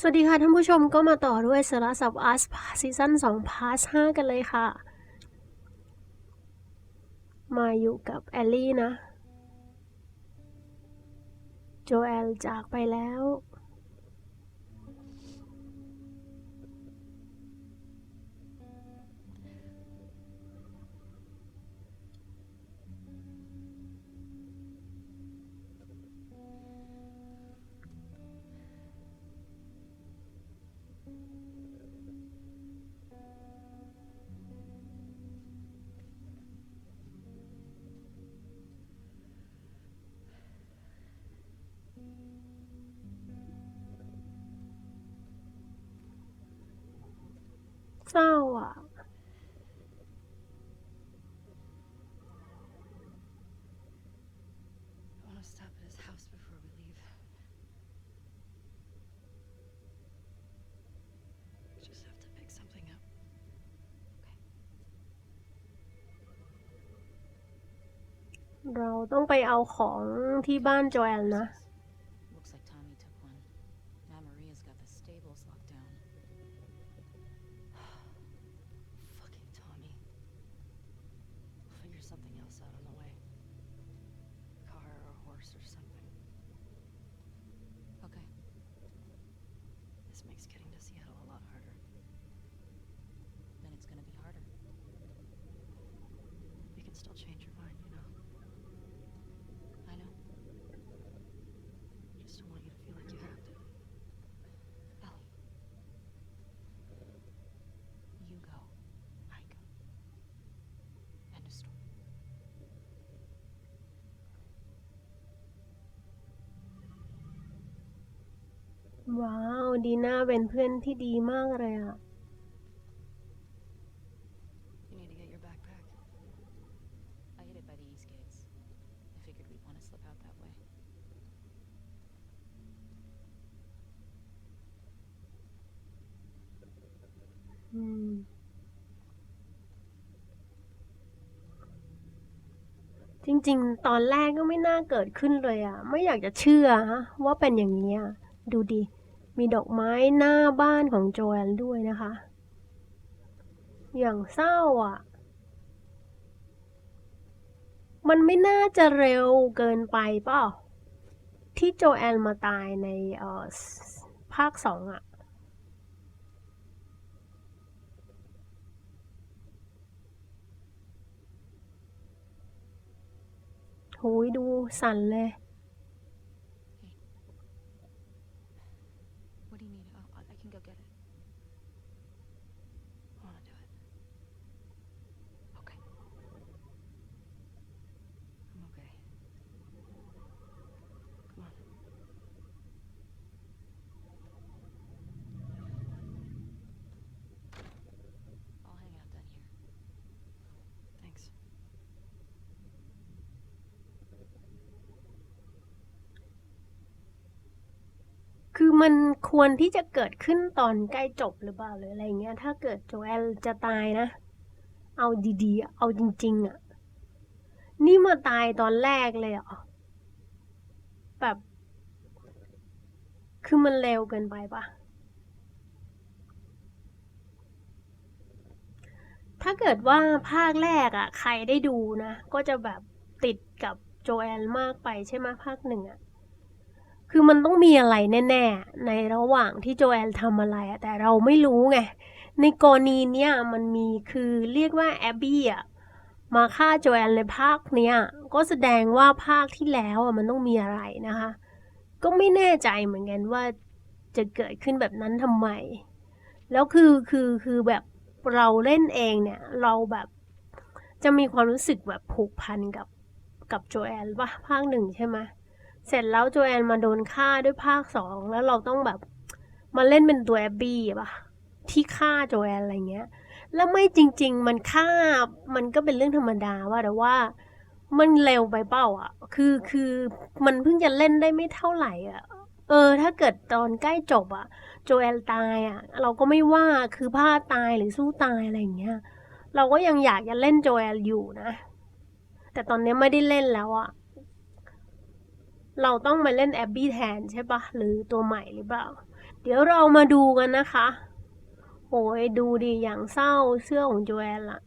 สวัสดีค่ะท่านผู้ชมก็มาต่อด้วยสาระสับอาร์สซีซั่น2พาร์ท5กันเลยค่ะ มาอยู่กับแอลลี่นะ โจแอลจากไปแล้ว เศร้าอะ I want to stop at his house before we leave. We just have to pick something up. Okay. เราต้องไปเอาของที่บ้านโจแอลนะ ว้าว ดีน่าเป็นเพื่อนที่ดีมากเลยอะ You need to get your backpack. I hid it by the east gates. I figured we'd want to slip out that way. อืม จริงๆ ตอนแรกก็ไม่น่าเกิดขึ้นเลยอะไม่อยากจะเชื่อฮะว่าเป็นอย่างนี้อะดูดิ มีดอกไม้หน้าบ้านของโจแอนด้วยนะคะ อย่างเศร้าอะ มันไม่น่าจะเร็วเกินไปเปล่าที่โจแอนมาตายในเอ่อภาคสองอะโหยดูสั่นเลย What do you need? Oh, I I can go get it. I want to do it. Okay. I'm okay. Come on. I'll hang out down here. Thanks. คือ มันควรที่จะเกิดขึ้นตอนใกล้จบหรือเปล่าหรืออะไรเงี้ย ถ้าเกิดโจแอลจะตายนะ เอาดีๆ เอาจริง ๆอะ นี่มาตายตอนแรกเลยเหรอ แบบ คือมันเร็วเกินไปปะถ้าเกิดว่าภาคแรกอะ ใครได้ดูนะ ก็จะแบบติดกับโจแอนมากไปใช่ไหมภาคหนึ่งอะ คือมันต้องมีอะไรแน่ ๆ ในระหว่างที่โจแอนทำอะไรอะแต่เราไม่รู้ไง ในกรณีเนี้ยมันมีคือเรียกว่าแอบบี้อะมาฆ่าโจแอนในภาคเนี้ยก็แสดงว่าภาคที่แล้วอะมันต้องมีอะไรนะคะ ก็ไม่แน่ใจเหมือนกันว่าจะเกิดขึ้นแบบนั้นทำไม แล้วคือคือคือแบบเราเล่นเองเนี่ย เราแบบจะมีความรู้สึกแบบผูกพันกับกับโจแอนปะภาคหนึ่งใช่ไหม เสร็จแล้วโจแอนมาโดนฆ่าด้วยภาคสองแล้วเราต้องแบบมาเล่นเป็นตัวแอบบี้ปะที่ฆ่าโจแอนอะไรเงี้ย แล้วไม่จริง ๆ มันฆ่ามันก็เป็นเรื่องธรรมดาว่าแต่ว่ามันเร็วไปเปล่าอะ คือคือมันเพิ่งจะเล่นได้ไม่เท่าไหร่อะ เออ ถ้าเกิดตอนใกล้จบอะ โจแอนตายอะ เราก็ไม่ว่าคือพลาดตายหรือสู้ตายอะไรอย่างเงี้ย เราก็ยังอยากจะเล่นโจแอนอยู่นะ แต่ตอนนี้ไม่ได้เล่นแล้วอะ เราต้องมาเล่นแอบบี้แทนใช่ปะหรือตัวใหม่หรือเปล่า เดี๋ยวเรามาดูกันนะคะโอ้ยดูดิอย่างเศร้าเสื้อของโจแอนล่ะ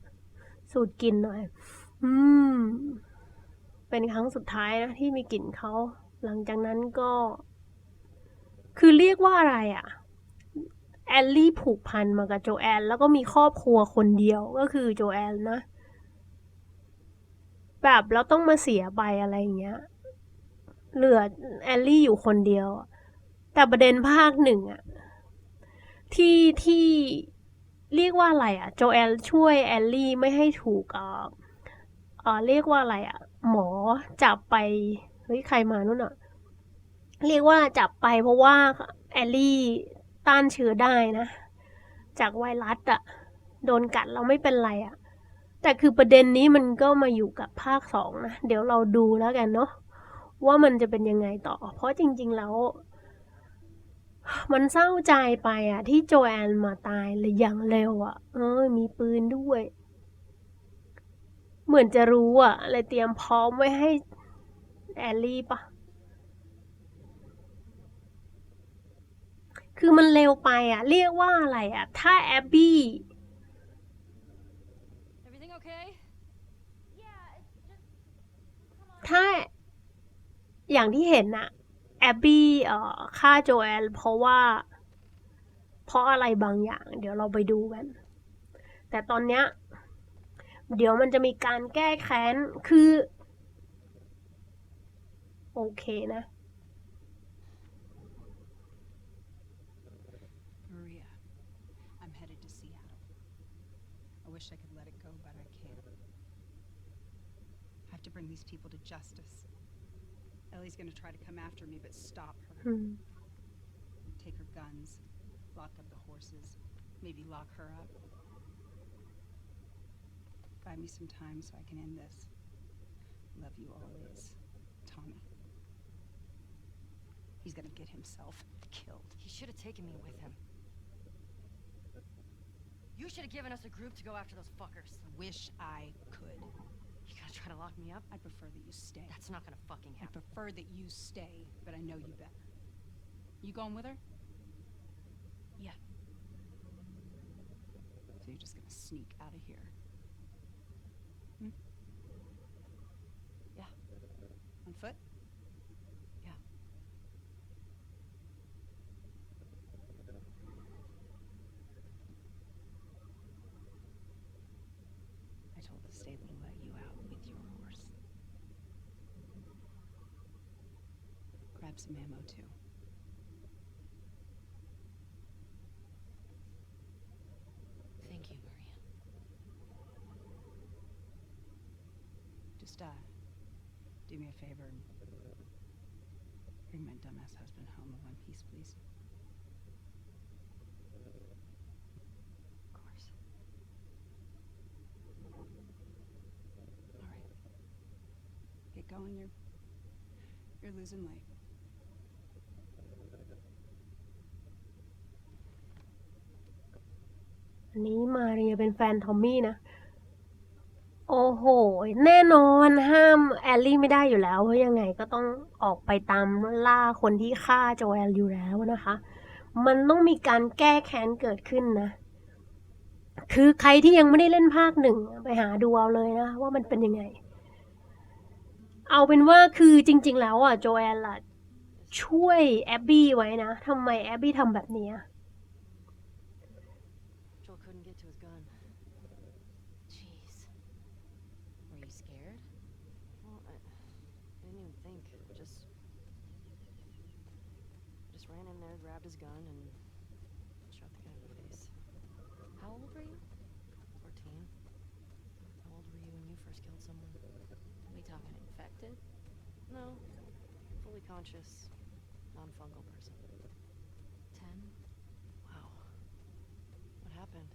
สูดกลิ่นหน่อย อืม เป็นครั้งสุดท้ายนะที่มีกลิ่นเขา หลังจากนั้นก็ คือเรียกว่าอะไรอะแอลลี่ผูกพันมากับโจแอน แล้วก็มีครอบครัวคนเดียวก็คือโจแอนนะ แบบแล้วต้องมาเสียไปอะไรอย่างเงี้ย เหลือแอลลี่อยู่คนเดียว แต่ประเด็นภาคหนึ่งอะที่ที่เรียกว่าอะไรอะโจแอนช่วยแอลลี่ไม่ให้ถูกเออเออเรียกว่าอะไรอะหมอจับไปเฮ้ยใครมานู่นอะเรียกว่าจับไปเพราะว่าแอลลี่ต้านเชื้อได้นะ จากไวรัสอะโดนกัดแล้วไม่เป็นไรอะแต่คือประเด็นนี้มันก็มาอยู่กับภาคสองนะ เดี๋ยวเราดูแล้วกันเนาะ ว่ามันจะเป็นยังไงต่อ เพราะจริง ๆ แล้ว มันเศร้าใจไปอะที่โจแอนมาตายเลยอย่างเร็วอะเออ มีปืนด้วย เหมือนจะรู้อะเลยเตรียมพร้อมไว้ให้แอลลี่ปะคือมันเร็วไปอะเรียกว่าอะไรอะถ้าแอบบี้ Everything okay? ถ้า อย่างที่เห็นน่ะ แอบบี้เอ่อฆ่าโจแอนเพราะว่า เพราะอะไรบางอย่าง เดี๋ยวเราไปดูกัน แต่ตอนเนี้ย เดี๋ยวมันจะมีการแก้แค้น คือ โอเคนะ Maria, I'm headed to Seattle. I wish I could let it go, but I can't. I have to bring these people to justice. Ellie's gonna try to come after me, but stop her. อืม Take her guns, lock up the horses, maybe lock her up. Buy me some time so I can end this. Love you always, Tommy. He's gonna get himself killed. He should have taken me with him. You should have given us a group to go after those fuckers. Wish I could. Try to lock me up? I'd prefer that you stay. That's not gonna fucking happen. I prefer that you stay, but I know you better. You going with her? Yeah. So you're just gonna sneak out of here? Hmm? Yeah. On foot? Yeah. I told the stable to let you out with your horse. Grab some ammo too. Thank you, Maria. Just uh, do me a favor and bring my dumbass husband home in one piece, please. Of course. All right. Get going. You're you're losing light. อันนี้มาเรียเป็นแฟนทอมมี่นะ โอ้โห แน่นอนห้ามแอลลี่ไม่ได้อยู่แล้ว เพราะยังไงก็ต้องออกไปตามล่าคนที่ฆ่าโจแอนอยู่แล้วนะคะ มันต้องมีการแก้แค้นเกิดขึ้นนะ คือใครที่ยังไม่ได้เล่นภาคหนึ่งไปหาดูเอาเลยนะ ว่ามันเป็นยังไง เอาเป็นว่าคือจริง ๆ แล้วอะโจแอนล่ะช่วยแอบบี้ไว้นะทำไมแอบบี้ทำแบบนี้ gun, and shot the guy in the face. How old were you? 14. How old were you when you first killed someone? Are we talking infected? No. Fully conscious, non fungal person. 10? Wow. What happened?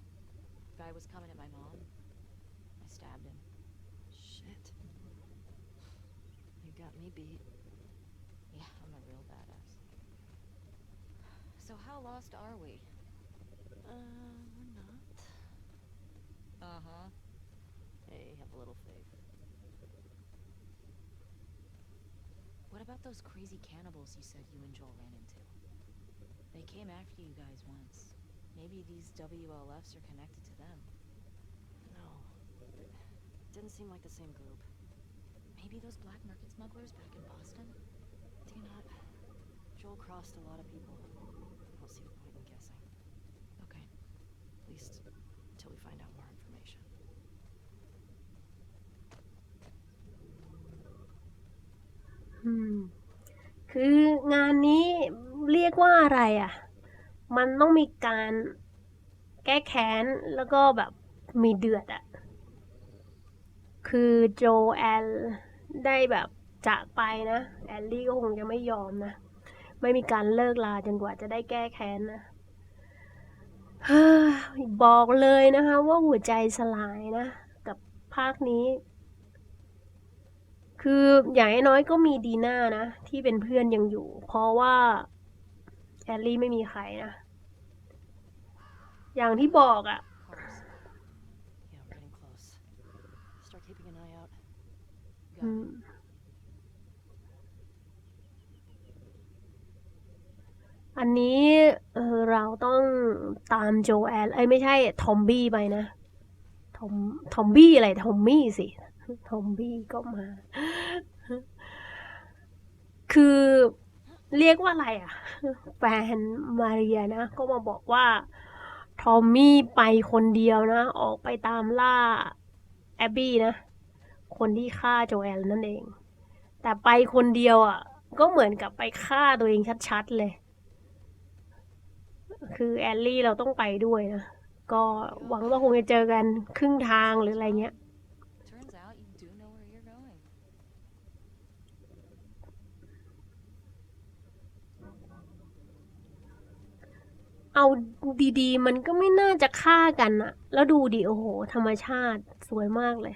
Guy was coming at my mom. I stabbed him. Shit. You got me beat. Yeah, I'm a real badass. So how lost are we? Uh, we're not. Uh-huh. Hey, have a little faith. What about those crazy cannibals you said you and Joel ran into? They came after you guys once. Maybe these WLFs are connected to them. No. Didn't seem like the same group. Maybe those black market smugglers back in Boston? Do you not? Joel crossed a lot of people. Don't see the point in guessing. Okay. At least until we find out more information. อืมคืองานนี้เรียกว่าอะไรอะ มันต้องมีการแก้แค้นแล้วก็แบบมีเดือดอะ คือโจแอลได้แบบจากไปนะ แอลลี่ก็คงจะไม่ยอมนะ ไม่มีการเลิกลาจนกว่าจะได้แก้แค้นนะเฮ้ยบอกเลยนะคะ ว่าหัวใจสลายนะ กับภาคนี้ คืออย่างน้อยๆก็มีดีน่านะ ที่เป็นเพื่อนยังอยู่ เพราะว่า แอลลี่ไม่มีใครนะ อย่างที่บอกอะ่ะ Cars. Yeah, อันนี้เออเราต้องตามโจแอนเอ้ยไม่ใช่ ทอมบี้ไปนะ ทอมทอมบี้อะไร ทอมมี่สิ ทอมบี้ก็มา คือเรียกว่าอะไรอะ แฟนมาเรียนะ ก็มาบอกว่า ทอมมี่ไปคนเดียวนะ ออกไปตามล่า แอบบี้นะ คนที่ฆ่าโจแอนนั่นเอง แต่ไปคนเดียวอะ ก็เหมือนกับไปฆ่าตัวเองชัดๆเลย คือแอลลี่เราต้องไปด้วยนะ ก็หวังว่าคงจะเจอกันครึ่งทางหรืออะไรเงี้ย Turns out you do know where you're going. เอาดีๆ มันก็ไม่น่าจะฆ่ากันอะแล้วดูดิโอ้โห ธรรมชาติสวยมากเลย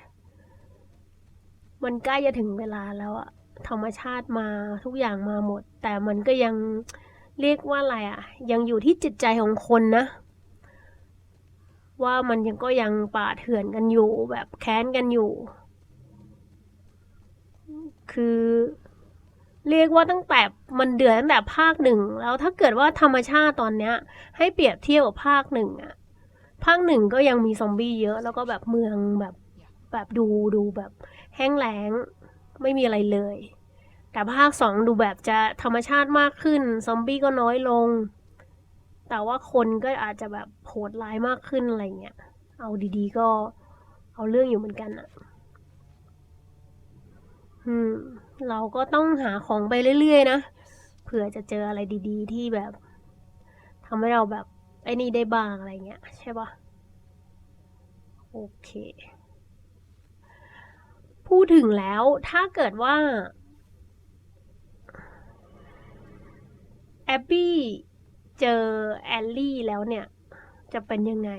มันใกล้จะถึงเวลาแล้วอะธรรมชาติมาทุกอย่างมาหมด แต่มันก็ยัง เรียกว่าอะไรอะยังอยู่ที่จิตใจของคนนะ ว่ามันยังก็ยังป่าเถื่อนกันอยู่แบบแค้นกันอยู่ คือ เรียกว่าตั้งแต่มันเดือดตั้งแต่ภาคหนึ่งแล้วถ้าเกิดว่าธรรมชาติตอนเนี้ย ให้เปรียบเทียบกับภาคหนึ่งอะภาคหนึ่งก็ยังมีซอมบี้เยอะ แล้วก็แบบเมืองแบบแบบดูดูแบบแห้งแล้ง ไม่มีอะไรเลย แต่ภาคสองดูแบบจะธรรมชาติมากขึ้น ซอมบี้ก็น้อยลง แต่ว่าคนก็อาจจะแบบโหดร้ายมากขึ้นอะไรเงี้ย เอาดีๆ ก็เอาเรื่องอยู่เหมือนกันอะอืม เราก็ต้องหาของไปเรื่อยๆ นะ เผื่อจะเจออะไรดี ๆ ที่แบบทำให้เราแบบไอ้นี่ได้บ้างอะไรเงี้ย ใช่ปะโอเค พูดถึงแล้วถ้าเกิดว่า แอบบี้เจอแอลลี่แล้วเนี่ย จะเป็นยังไง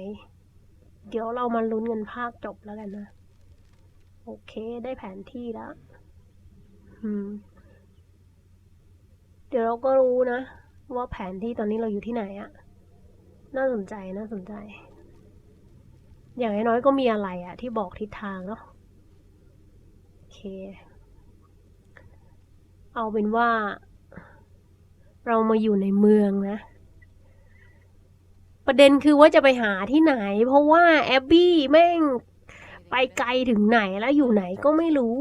เดี๋ยวเรามาลุ้นกันภาคจบแล้วกันนะ โอเคได้แผนที่แล้วเดี๋ยวเราก็รู้นะ ว่าแผนที่ตอนนี้เราอยู่ที่ไหนอะน่าสนใจน่าสนใจ อย่างน้อยก็มีอะไรอะที่บอกทิศทางเนาะโอเค เอาเป็นว่า เรามาอยู่ในเมืองนะ ประเด็นคือว่าจะไปหาที่ไหน เพราะว่าแอบบี้แม่งไปไกลถึงไหนแล้วอยู่ไหนก็ไม่รู้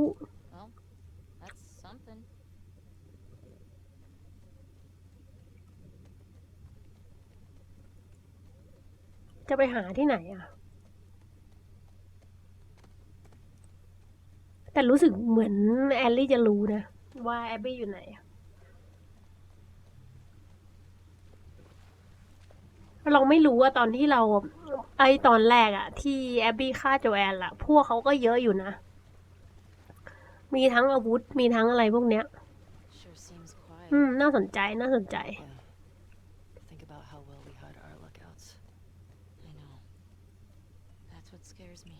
จะไปหาที่ไหนอะแต่รู้สึกเหมือนแอลลี่จะรู้นะ ว่าแอบบี้อยู่ไหนอะ เราไม่รู้ว่าตอนที่เราไอตอนแรกอะที่แอบบี้ฆ่าโจแอนละพวกเขาก็เยอะอยู่นะ มีทั้งอาวุธมีทั้งอะไรพวกเนี้ย Sure seems quiet. อืม น่าสนใจน่าสนใจ Yeah. Think about how well we hide our lookouts. I know. That's what scares me.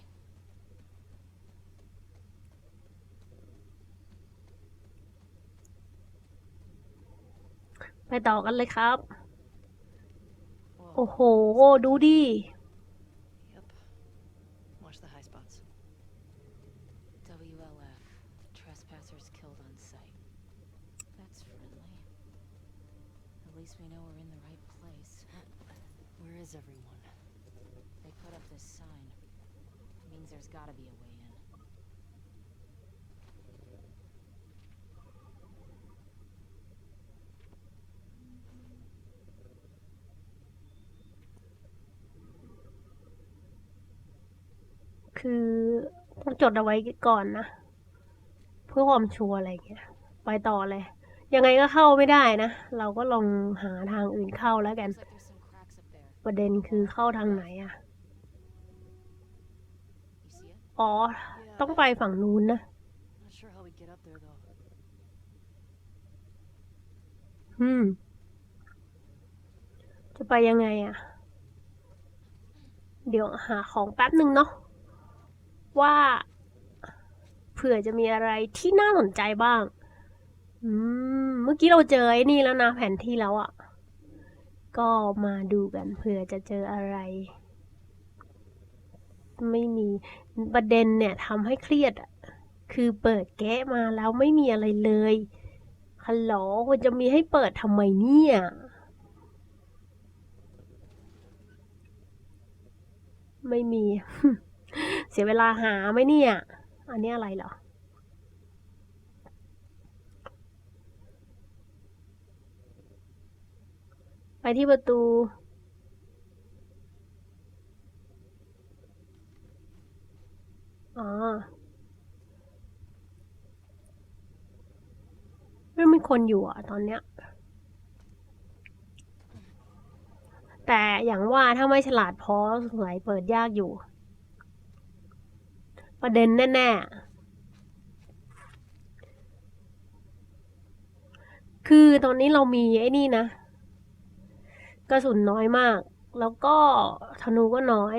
ไปต่อกันเลยครับ Whoa. โอ้โห ดูดิ Yep. Watch the high spots. WLF. Trespassers killed on sight. That's friendly. At least least we know we're in the right place. Where is everyone? They put up this sign. means there's gotta be a way คือต้องจดเอาไว้ก่อนนะ เพื่อความชัวร์อะไรอย่างเงี้ย ไปต่อเลย ยังไงก็เข้าไม่ได้นะ เราก็ลองหาทางอื่นเข้าแล้วกัน ประเด็นคือเข้าทางไหนอะอ๋อ ต้องไปฝั่งนู้นนะอืม จะไปยังไงอะเดี๋ยวหาของแป๊บหนึ่งเนาะ ว่า เผื่อจะมีอะไรที่น่าสนใจบ้าง อืม เมื่อกี้เราเจอไอ้นี่แล้วนะแผนที่แล้วอะก็มาดูกันเผื่อจะเจออะไร ไม่มีประเด็นเนี่ยทำให้เครียดอะคือเปิดแกะมาแล้วไม่มีอะไรเลยฮัลโหลคุณจะมีให้เปิดทำไมเนี่ยไม่มี สียเวลาหาไหมเนี่ย อันนี้อะไรเหรอ ไปที่ประตู อ๋อไม่มีคนอยู่อะตอนเนี้ยแต่อย่างว่าถ้าไม่ฉลาดพอสงสัยเปิดยากอยู่ ประเด็นแน่ๆ คือตอนนี้เรามีไอ้นี่นะ กระสุนน้อยมาก แล้วก็ธนูก็น้อย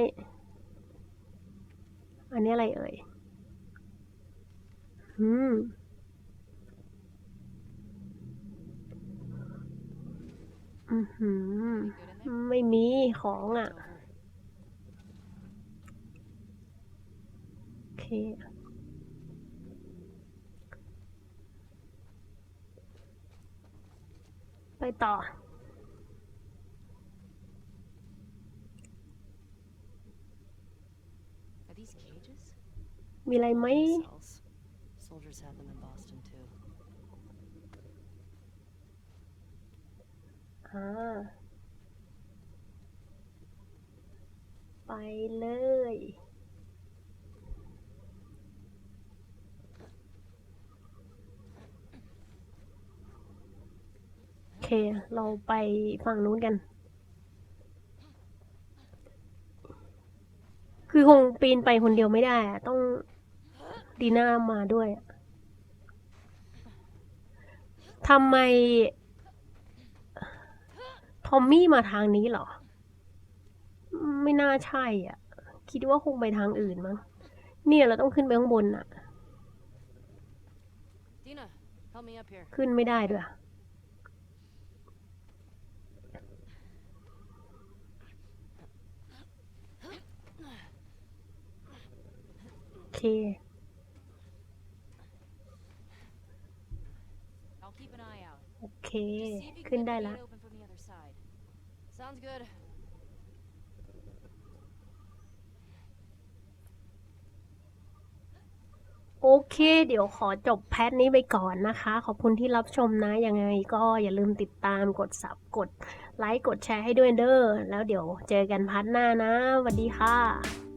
อันนี้อะไรเอ่ย อืมอือหือ Good in there? ไม่มีของอะ It's over. โอเคไปต่อ Are these cages? มีอะไรไหม Cells. Soldiers had them in Boston too. อ่า ไปเลย เค เราไปฝั่งนู้นกัน คือคงปีนไปคนเดียวไม่ได้อะต้องดีน่ามาด้วยอะทำไม ทอมมี่มาทางนี้เหรอ ไม่น่าใช่อะ คิดว่าคงไปทางอื่นมั้ง เนี่ยเราต้องขึ้นไปข้างบนอะ Dina, help me up here. ขึ้นไม่ได้ด้วย เค I'll keep an eye out. โอเค Just see if you ขึ้น can ได้ get the ละ gate open from the other side. Sounds good. โอเค เดี๋ยวขอจบแพทนี้ไปก่อนนะคะ ขอบคุณที่รับชมนะ ยังไงก็อย่าลืมติดตามกดสับกดไลค์ กดแชร์ให้ด้วยเด้อ แล้วเดี๋ยวเจอกันพัทหน้านะสวัสดีค่ะ